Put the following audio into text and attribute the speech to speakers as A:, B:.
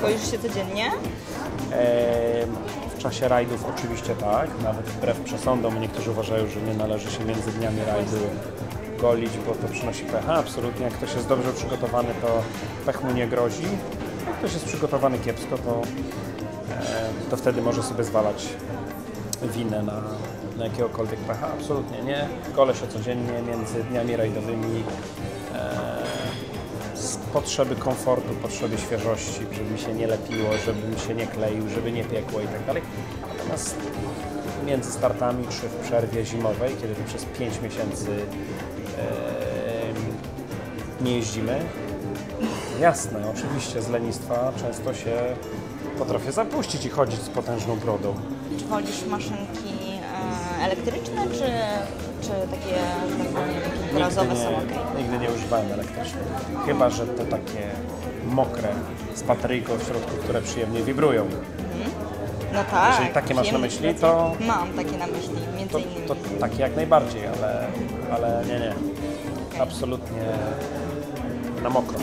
A: Boisz się codziennie?
B: W czasie rajdów oczywiście tak, nawet wbrew przesądom niektórzy uważają, że nie należy się między dniami rajdu golić, bo to przynosi pecha. Absolutnie, jak ktoś jest dobrze przygotowany, to pech mu nie grozi. Jak ktoś jest przygotowany kiepsko, to, to wtedy może sobie zwalać winę na, na jakiegokolwiek pecha. Absolutnie nie. Golę się codziennie między dniami rajdowymi e, z potrzeby komfortu, potrzeby świeżości, żeby mi się nie lepiło, żeby mi się nie kleił, żeby nie piekło i tak dalej. Natomiast między startami czy w przerwie zimowej, kiedy przez 5 miesięcy e, nie jeździmy, jasne, oczywiście z lenistwa często się potrafię zapuścić i chodzić z potężną brodą.
A: Czy wolisz maszynki e, elektryczne, czy, czy takie, że tak powiem, gazowe są ok?
B: nigdy nie używałem elektrycznych. Chyba, że te takie mokre z bateryjką w środku, które przyjemnie wibrują.
A: No tak.
B: Jeżeli takie masz na
A: przyjemne
B: myśli,
A: wibracje.
B: to-
A: Mam takie na myśli, między
B: To,
A: innymi.
B: to takie jak najbardziej, ale, ale nie, nie. Absolutnie na mokro.